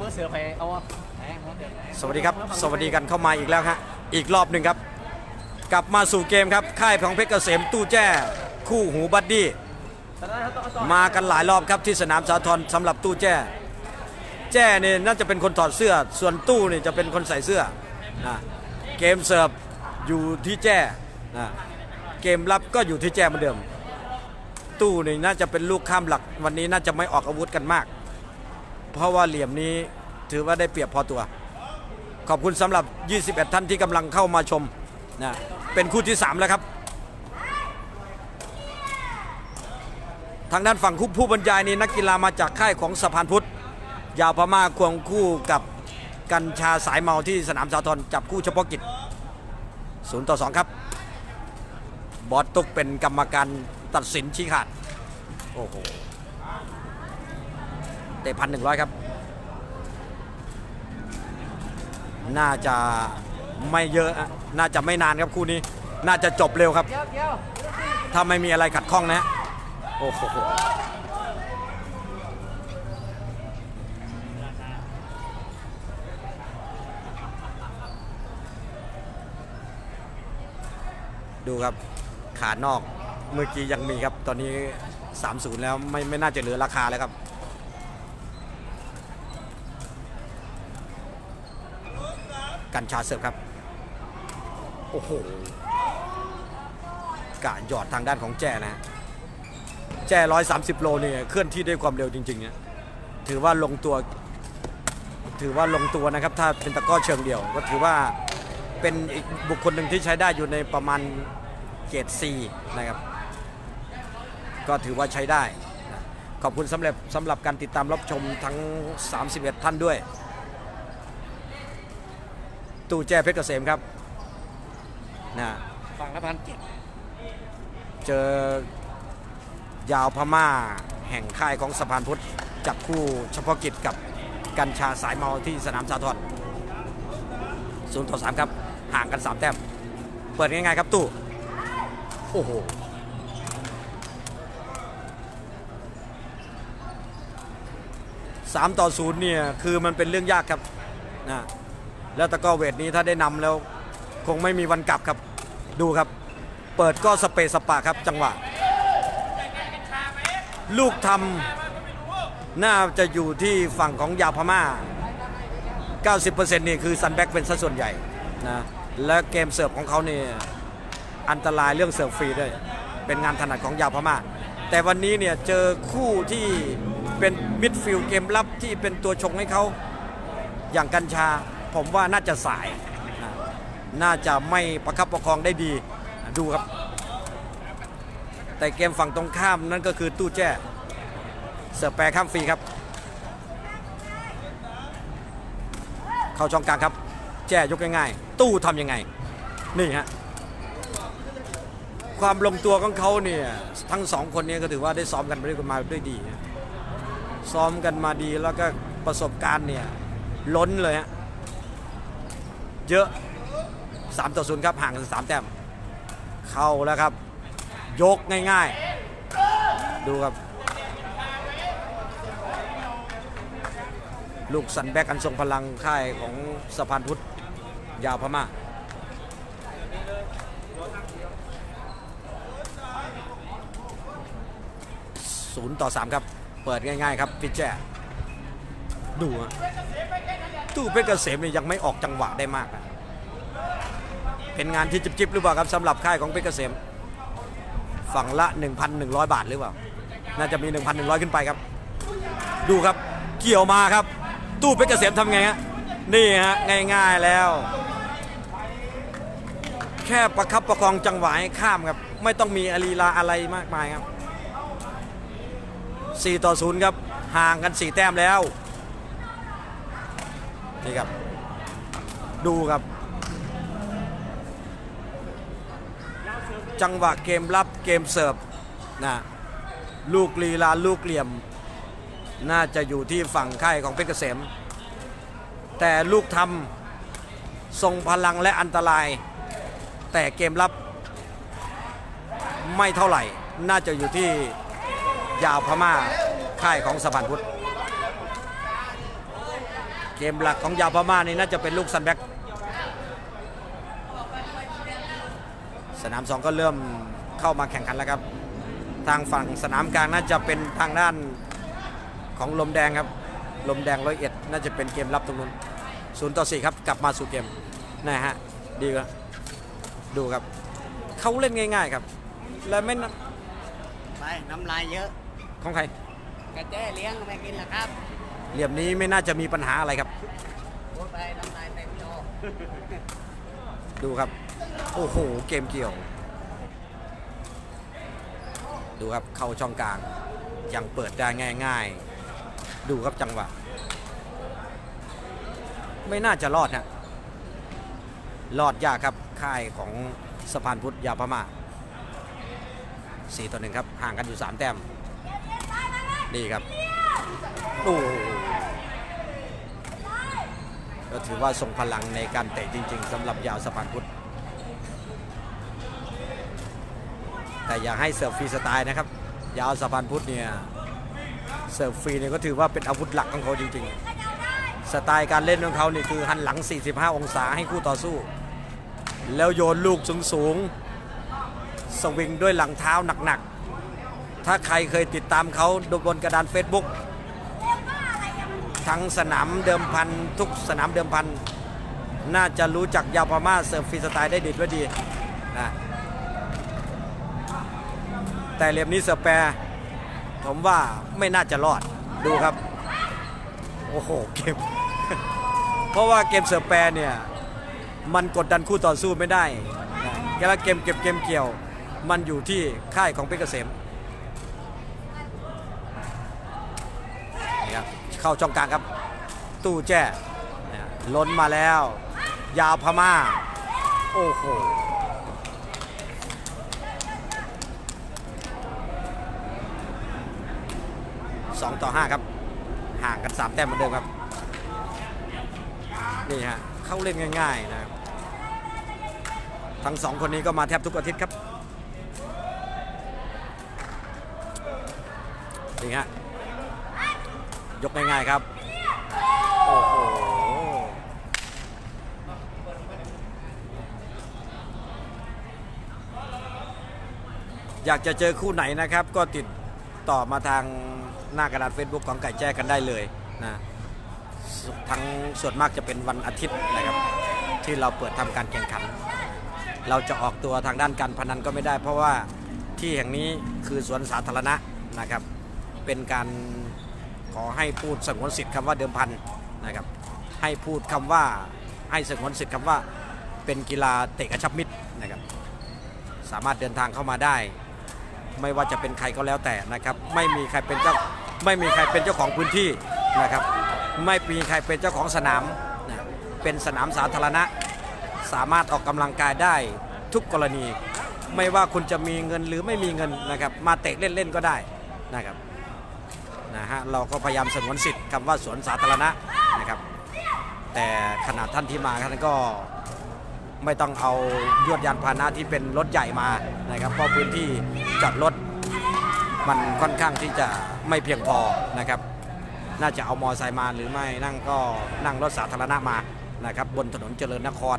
มือเสือไปเอาวะสวัสดีครับ สวัสดีกันเข้ามาอีกแล้วฮะอีกรอบหนึ่งครับ กลับมาสู่เกมครับ ค่ายของเพชรเกษมตู้แจ้ คู่หูบัดดี้มากันหลายรอบครับที่สนามสาทรสำหรับตู้แจ้ แจ้เนี่ยน่าจะเป็นคนถอดเสื้อ ส่วนตู้นี่จะเป็นคนใส่เสื้อนะเกมเสิร์ฟอยู่ที่แจ้นะเกมรับก็อยู่ที่แจ้เหมือนเดิม ตู้นี่น่าจะเป็นลูกข้ามหลัก วันนี้น่าจะไม่ออกอาวุธกันมาก เพราะว่าเหลี่ยมนี้ถือว่าได้เปรียบพอตัว ขอบคุณสำหรับ 21 ท่านที่กำลังเข้ามาชมนะเป็นคู่ที่ 3 แล้วครับ ทางด้านฝั่งคู่ผู้บรรยายนี่นักกีฬามาจากค่ายของสะพานพุทธ ยาวพม่าควงคู่กับกัญชาสายเมาที่สนามสาทรจับคู่เฉพาะกิจศูนย์ต่อสองครับ บอสตุกเป็นกรรมการตัดสินชี้ขาดโอ้โห ตะพันหนึ่งร้อยครับ น่าจะไม่เยอะน่าจะไม่นานครับคู่นี้ น่าจะจบเร็วครับ ถ้าไม่มีอะไรขัดข้องนะฮะโอ้โหดูครับขานอกเมื่อกี้ยังมีครับ ตอนนี้ 3-0 แล้วไม่ไม่น่าจะเหลือราคาแล้วครับ กัญชาเสิร์ฟครับ โอ้โหกะหยอดทางด้านของแจ้นะฮะแจ้ร้อยสามสิบโลเนี่ยเคลื่อนที่ด้วยความเร็วจริงๆเนี่ยถือว่าลงตัว ถือว่าลงตัวนะครับ ถ้าเป็นตะก้อเชิงเดียว ก็ถือว่าเป็นอีกบุคคลหนึ่งที่ใช้ได้อยู่ในประมาณเกรด C นะครับ ก็ถือว่าใช้ได้ ขอบคุณสำหรับสำหรับการติดตามรับชมทั้ง 31 ท่านด้วย ตู้แจ้เพชรเกษมครับนะฝั่งละพันเจ็ดเจอยาวพม่าแห่งค่ายของสะพานพุทธจับคู่เฉพาะกิจกับกัญชาสายเมาที่สนามสาทรศูนย์ต่อสามครับห่างกัน3แต้มเปิดง่ายๆครับตู้โอ้โหสามต่อศูนย์เนี่ยคือมันเป็นเรื่องยากครับนะ แล้วตะก้อเวทนี้ถ้าได้นำแล้วคงไม่มีวันกลับครับ ดูครับ เปิดก็สเปซสปาครับจังหวะ ลูกทำน่าจะอยู่ที่ฝั่งของยาพม่า 90%นี่คือซันแบ็กเป็นสัดส่วนใหญ่นะและเกมเสิร์ฟของเขาเนี่ยอันตรายเรื่องเสิร์ฟฟรีด้วย เป็นงานถนัดของยาพม่า แต่วันนี้เนี่ยเจอคู่ที่เป็นมิดฟิลด์เกมรับที่เป็นตัวชงให้เขาอย่างกัญชา ผมว่าน่าจะสาย น่าจะไม่ประคับประคองได้ดีดูครับ แต่เกมฝั่งตรงข้ามนั่นก็คือตู้แจ้เสิร์ฟแปรข้ามฟรีครับ เข้าช่องกลางครับ แจ้ยกง่ายๆตู้ทำยังไง นี่ฮะความลงตัวของเขาเนี่ยทั้งสองคนนี้ก็ถือว่าได้ซ้อมกันมาด้วยกันมาด้วยดี ซ้อมกันมาดีแล้วก็ประสบการณ์เนี่ยล้นเลยฮะ เยอะ 3 ต่อ 0 ครับ ห่างกัน 3 แต้ม เข้าแล้วครับ ยกง่ายๆ ดูครับ ลูกสันแบกอันทรงพลังค่ายของสะพานพุทธยาวพม่าศูนย์ต่อ 3 ครับ เปิดง่าย ๆ ครับพี่แจดูฮะ ตู้เพชรเกษมเนี่ยยังไม่ออกจังหวะได้มากนะเป็นงานที่จิบๆหรือเปล่าครับสำหรับค่ายของเพชรเกษม ฝั่งละ 1,100 บาทหรือเปล่า น่าจะมี 1,100 ขึ้นไปครับ ดูครับเกี่ยวมาครับ ตู้เพชรเกษมทำไงฮะนี่ฮะง่ายๆแล้ว แค่ประคับประคองจังหวะให้ข้ามครับ ไม่ต้องมีอลีลาอะไรมากมายครับ 4 ต่อ 0 ครับ ห่างกัน 4 แต้มแล้ว นี่ครับ ดูครับ จังหวะเกมรับเกมเสิร์ฟนะลูกลีลาลูกเหลี่ยม น่าจะอยู่ที่ฝั่งค่ายของเพชรเกษม แต่ลูกทำทรงพลังและอันตราย แต่เกมรับไม่เท่าไหร่ น่าจะอยู่ที่ยาวพม่าค่ายของสะพานพุทธ เกมหลักของยาวพม่านี่น่าจะเป็นลูกซันแบ็กสนามสองก็เริ่มเข้ามาแข่งขันแล้วครับ ทางฝั่งสนามกลางน่าจะเป็นทางด้านของลมแดงครับ ลมแดงร้อยเอ็ดน่าจะเป็นเกมรับตรงนู้นศูนย์ต่อสี่ครับกลับมาสู่เกมนะฮะดีครับดูครับเขาเล่นง่าย ๆครับ และไม่น่าไปน้ำลายเยอะของใครกระเจ้เลี้ยงไม่กินหรอกครับ เหลี่ยมนี้ไม่น่าจะมีปัญหาอะไรครับ ดูครับ โอ้โห เกมเกี่ยว ดูครับเข้าช่องกลาง ยังเปิดได้ง่าย ๆ ดูครับจังหวะ ไม่น่าจะรอดฮะรอดยากครับค่ายของสะพานพุทธยาพม่าสี่ต่อหนึ่งครับ ห่างกันอยู่ 3 แต้ม นี่ครับ โอ้ ก็ถือว่าทรงพลังในการเตะจริง ๆสำหรับยาวสะพานพุทธแต่อย่าให้เสิร์ฟฟรีสไตล์นะครับ ยาวสะพานพุทธเนี่ยเสิร์ฟฟรีเนี่ยก็ถือว่าเป็นอาวุธหลักของเขาจริง ๆ สไตล์การเล่นของเขานี่คือหันหลัง 45 องศาให้คู่ต่อสู้ แล้วโยนลูกสูงๆสวิงด้วยหลังเท้าหนักๆ ถ้าใครเคยติดตามเขาดบนกระดาน Facebook ทั้งสนามเดิมพันทุกสนามเดิมพัน น่าจะรู้จักยาวพม่าเสิร์ฟฟรีสไตล์ได้ดีด้วยดีนะแต่เหลี่ยมนี้เสแปรผมว่าไม่น่าจะรอดดูครับ โอ้โหเกมเพราะว่าเกมเสือแปรเนี่ย มันกดดันคู่ต่อสู้ไม่ได้นะแล้วเกมเก็บเกมเกี่ยว มันอยู่ที่ค่ายของเพชรเกษมนี่ครับ เข้าช่องกลางครับ ตู้แจ้ล้นมาแล้ว ยาวพม่า โอ้โห2ต่อ5ครับ ห่างกัน3แต้มเหมือนเดิมครับ นี่ฮะ เข้าเล่นง่ายๆนะครับทั้งสองคนนี้ก็มาแทบทุกอาทิตย์ครับนี่ฮะ ยกง่ายๆครับ โอ้โห อยากจะเจอคู่ไหนนะครับ ก็ติดต่อมาทางหน้ากระดาน Facebook ของไก่แจ้กันได้เลยนะทั้งส่วนมากจะเป็นวันอาทิตย์นะครับ ที่เราเปิดทำการแข่งขัน เราจะออกตัวทางด้านการพนันก็ไม่ได้ เพราะว่าที่แห่งนี้คือสวนสาธารณะนะครับ เป็นการ อให้พูดสงวนสิทธิ์คำว่าเดิมพันนะครับให้พูดคำว่าให้สงวนสิทธิ์คำว่าเป็นกีฬาเตะกระชับมิตรนะครับสามารถเดินทางเข้ามาได้ ไม่ว่าจะเป็นใครก็แล้วแต่นะครับไม่มีใครเป็นเจ้าไม่มีใครเป็นเจ้าของพื้นที่นะครับไม่มีใครเป็นเจ้าของสนามนะเป็นสนามสาธารณะ สามารถออกกำลังกายได้ทุกกรณี ไม่ว่าคุณจะมีเงินหรือไม่มีเงินนะครับมาเตะเล่นๆก็ได้นะครับ นะฮะเราก็พยายามสงวนสิทธิ์คำว่าสวนสาธารณะนะครับ แต่ขนาดท่านที่มาท่านก็ไม่ต้องเอายวดยานพาหนะที่เป็นรถใหญ่มานะครับ เพราะพื้นที่จอดรถมันค่อนข้างที่จะไม่เพียงพอนะครับ น่าจะเอามอไซค์มาหรือไม่นั่งก็นั่งรถสาธารณะมานะครับ บนถนนเจริญนคร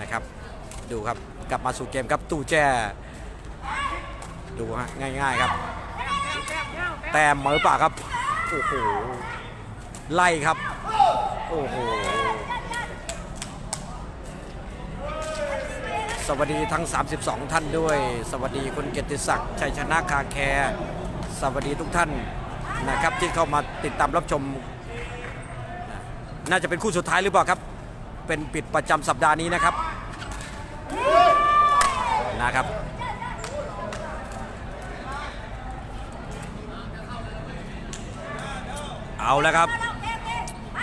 นะครับ ดูครับกลับมาสู่เกมครับตู้แจ้ดูฮะง่าย ๆ ครับ แต้มเหมือป่าครับ โอ้โห ไล่ครับ โอ้โห สวัสดีทั้ง 32 ท่านด้วย สวัสดีคุณเกียรติศักดิ์ชัยชนะคาแคร์ สวัสดีทุกท่านนะครับที่เข้ามาติดตามรับชม น่าจะเป็นคู่สุดท้ายหรือเปล่าครับ เป็นปิดประจำสัปดาห์นี้นะครับนะครับ เอาแล้วครับ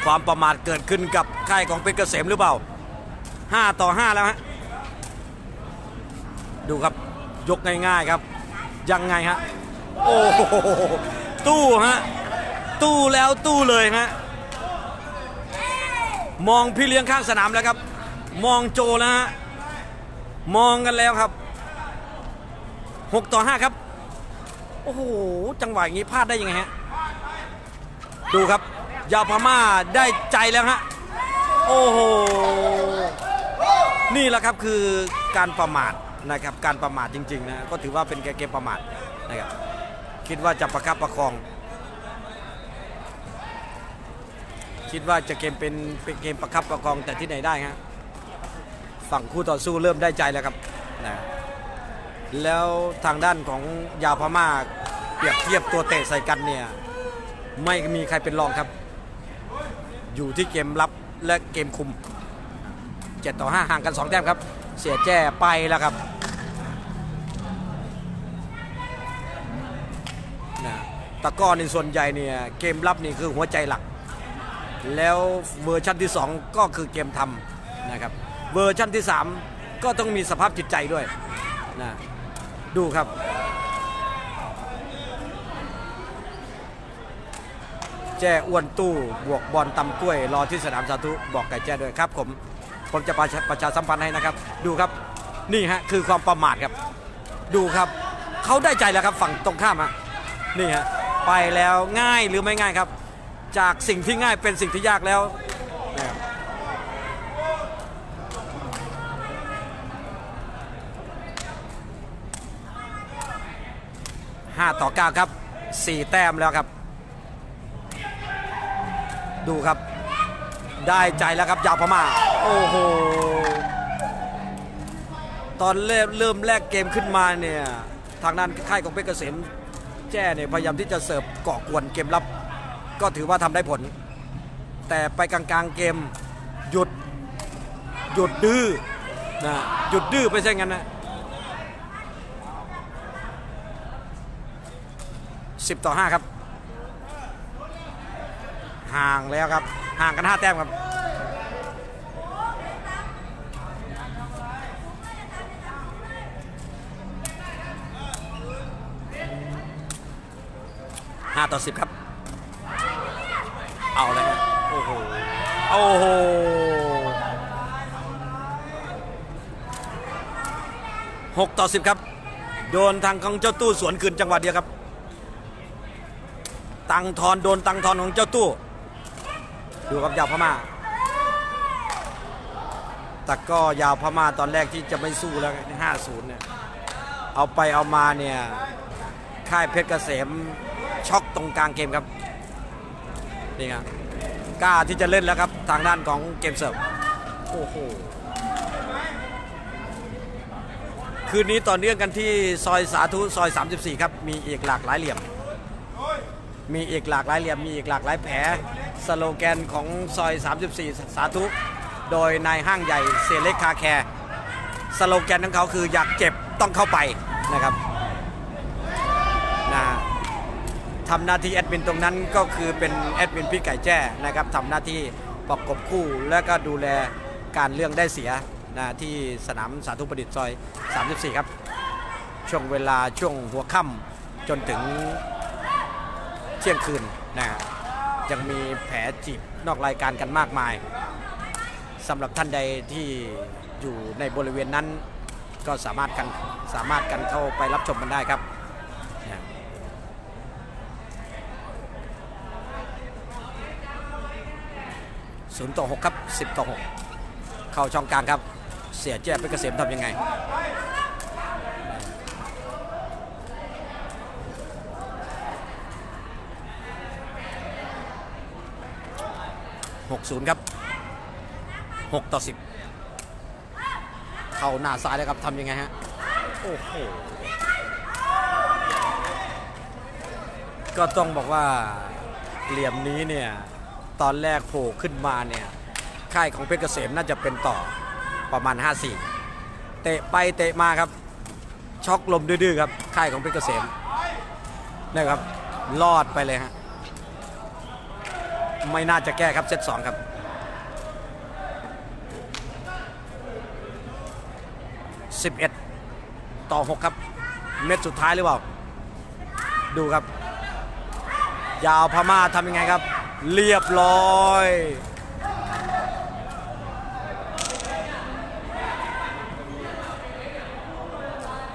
ความประมาทเกิดขึ้นกับค่ายของเพชรเกษมหรือเปล่า 5 ต่อ 5 แล้วฮะ ดูครับยกง่ายๆครับ ยังไงฮะ โอ้โหตู้ฮะ ตู้แล้วตู้เลยฮะ มองพี่เลี้ยงข้างสนามแล้วครับ มองโจแล้วฮะ มองกันแล้วครับ 6 ต่อ 5 ครับ โอ้โห จังหวะอย่างนี้พลาดได้ยังไงฮะ ดูครับ ยาวพม่าได้ใจแล้วฮะ โอ้โห นี่แหละครับคือการประมาทนะครับ การประมาทจริงๆนะ ก็ถือว่าเป็นเกมประมาทนะครับ คิดว่าจะประคับประคอง คิดว่าจะเกมเป็นเป็นเกมประคับประคองแต่ที่ไหนได้ฮะ ฝั่งคู่ต่อสู้เริ่มได้ใจแล้วครับนะแล้วทางด้านของยาวพม่าเปรียบเทียบตัวเตะใส่กันเนี่ย ไม่มีใครเป็นรองครับ อยู่ที่เกมรับและเกมคุม 7 ต่อ 5 ห่างกัน 2 แต้มครับ เสียแจ้ไปแล้วครับนะตะก้อนในส่วนใหญ่เนี่ยเกมรับนี่คือหัวใจหลัก แล้วเวอร์ชันที่ 2 ก็คือเกมทำนะครับ เวอร์ชันที่ 3 ก็ต้องมีสภาพจิตใจด้วยนะดูครับ แจ้อ้วนตู้บวกบอลตำกล้วย รอที่สนามสาธุบอกไก่แจ้ด้วยครับ ผมผมจะประชาประชาสัมพันธ์ให้นะครับ ดูครับนี่ฮะคือความประมาทครับ ดูครับเขาได้ใจแล้วครับฝั่งตรงข้ามฮะนี่ฮะไปแล้วง่ายหรือไม่ง่ายครับ จากสิ่งที่ง่ายเป็นสิ่งที่ยากแล้วห้าต่อเก้าครับสี่แต้มแล้วครับ ดูครับ ได้ใจแล้วครับยาวพม่าโอ้โหตอนเริ่มเริ่มแรกเกมขึ้นมาเนี่ยทางด้านค่ายของเพชรเกษมแจ้เนี่ยพยายามที่จะเสิร์ฟเกาะกวนเกมรับ ก็ถือว่าทำได้ผล แต่ไปกลางๆเกมหยุดหยุดดื้อนะหยุดดื้อไปใช่งั้นนะสิบต่อห้าครับ ห่างแล้วครับ ห่างกัน 5 แต้มครับ5ต่อ10ครับ เอาเลยโอ้โห โอ้โห6ต่อ10ครับ โดนทางของเจ้าตู้สวนคืนจังหวะเดียวครับ ตังทอนโดนตังทอนของเจ้าตู้ ดูครับยาวพม่าแต่ก็ยาวพม่าตอนแรกที่จะไม่สู้แล้ว50เนี่ยเอาไปเอามาเนี่ยค่ายเพชรเกษมช็อกตรงกลางเกมครับนี่ครับกล้าที่จะเล่นแล้วครับทางด้านของเกมเสิร์ฟโอ้โหคืนนี้ต่อเนื่องกันที่ซอยสาธุซอย 34 ครับ มีอีกหลากหลายเหลี่ยม มีอีกหลากหลายเหลี่ยมมีอีกหลากหลายแผลสโลแกนของซอย 34 สาธุ โดยนายห้างใหญ่เซเล็กคาแคร์สโลแกนของเขาคืออยากเจ็บต้องเข้าไปนะครับนะทำหน้าที่แอดมินตรงนั้นก็คือเป็นแอดมินพี่ไก่แจ้นะครับทำหน้าที่ประกบคู่และก็ดูแลการเรื่องได้เสียนะที่สนามสาธุประดิษฐ์ซอย 34 ครับ ช่วงเวลาช่วงหัวค่ำจนถึง เที่ยงคืนนะยังมีแผลจีบนอกรายการกันมากมายสำหรับท่านใดที่อยู่ในบริเวณนั้นก็สามารถกันสามารถกันเข้าไปรับชมกันได้ครับศูนย์ต่อหกครับสิบต่อหกเข้าช่องกลางครับ เสียแจ้ไปเกษมทำยังไง 60 ครับ 6 ต่อ 10 เข้าหน้าซ้ายเลยครับทำยังไงฮะ โอ้โห ก็ต้องบอกว่าเหลี่ยมนี้เนี่ย ตอนแรกโผล่ขึ้นมาเนี่ย ค่ายของเพชรเกษมน่าจะเป็นต่อประมาณ 5-4 เตะไปเตะมาครับ ช็อกลมดื้อๆครับ ค่ายของเพชรเกษมนะครับรอดไปเลยฮะ ไม่น่าจะแก้ครับเซตสองครับ11ต่อ6ครับ เม็ดสุดท้ายหรือเปล่า ดูครับ ยาวพม่าทำยังไงครับ เรียบร้อย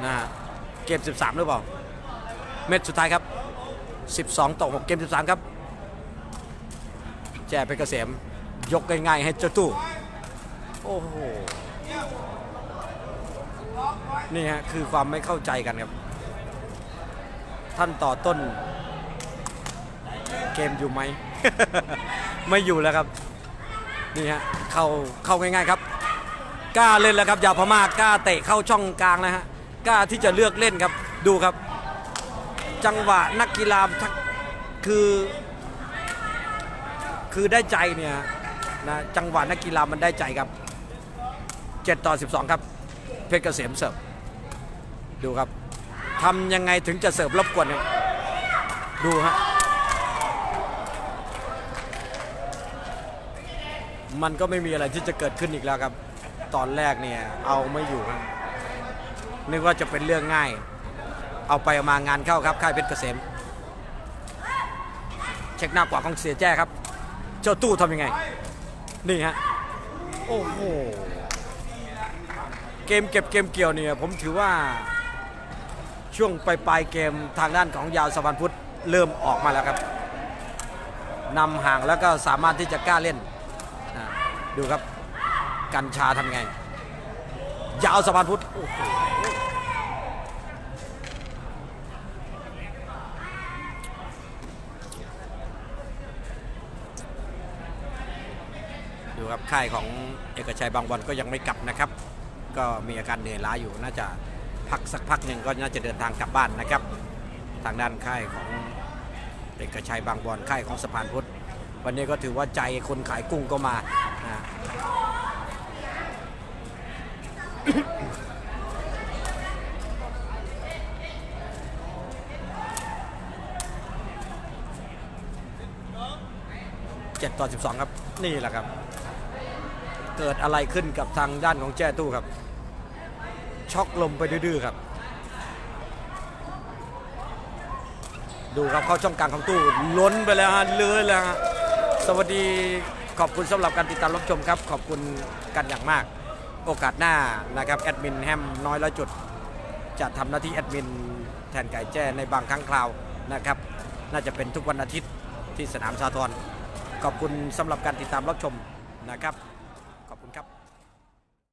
นะฮะเกม13 หรือเปล่า เม็ดสุดท้ายครับ 12ต่อ6เกม 13 ครับ แจ้เพชรเกษมยกง่ายๆให้เจ้าตู้ โอ้โห นี่ฮะคือความไม่เข้าใจกันครับ ท่านต่อต้น เกมอยู่ไหม ไม่อยู่แล้วครับ นี่ฮะ เข้าเข้าง่ายๆครับ กล้าเล่นแล้วครับ ยาวพม่ากล้าเตะเข้าช่องกลางนะฮะ กล้าที่จะเลือกเล่นครับ ดูครับ จังหวะนักกีฬาคือ คือได้ใจเนี่ยนะจังหวะนักกีฬามันได้ใจครับ 7 ต่อ 12 ครับ เพชรเกษมเสิร์ฟดูครับทำยังไงถึงจะเสิร์ฟรบกวนครับดูฮะมันก็ไม่มีอะไรที่จะเกิดขึ้นอีกแล้วครับ ตอนแรกเนี่ยเอาไม่อยู่นึกว่าจะเป็นเรื่องง่าย เอาไปเอามางานเข้าครับค่ายเพชรเกษม เช็คหน้ากว่าของเสียแจ้ครับ จ้าตู้ทำยังไง นี่ฮะ โอ้โห เกมเก็บเกมเกี่ยวเนี่ย ผมถือว่าช่วงปลายๆเกมทางด้านของยาวสวรรณพุทธเริ่มออกมาแล้วครับนำห่างแล้วก็สามารถที่จะกล้าเล่น ดูครับ กัญชาทำยังไง ยาวสวรรณพุทธโอ้โห ดู ครับค่ายของเอกชัยบางบอลก็ยังไม่กลับนะครับ ก็มีอาการเหนื่อยล้าอยู่น่าจะพักสักพักหนึ่งก็น่าจะเดินทางกลับบ้านนะครับ ทางด้านค่ายของเอกชัยบางบอลค่ายของสะพานพุทธวันนี้ก็ถือว่าใจคนขายกุ้งก็มานะเจ็ดต่อสิบสองครับ นี่แหละครับ เกิดอะไรขึ้นกับทางด้านของแจ้ตู้ครับ ช็อกลมไปดื้อครับ ดูครับเข้าช่องกลางของตู้ล้นไปแล้วฮะเลื้อยแล้วฮะสวัสดีขอบคุณสำหรับการติดตามรับชมครับ ขอบคุณกันอย่างมาก โอกาสหน้านะครับแอดมินแฮมน้อยร้อยจุด จะทำหน้าที่แอดมินแทนไก่แจ้ในบางครั้งคราวนะครับ น่าจะเป็นทุกวันอาทิตย์ที่สนามสาทรขอบคุณสำหรับการติดตามรับชมนะครับ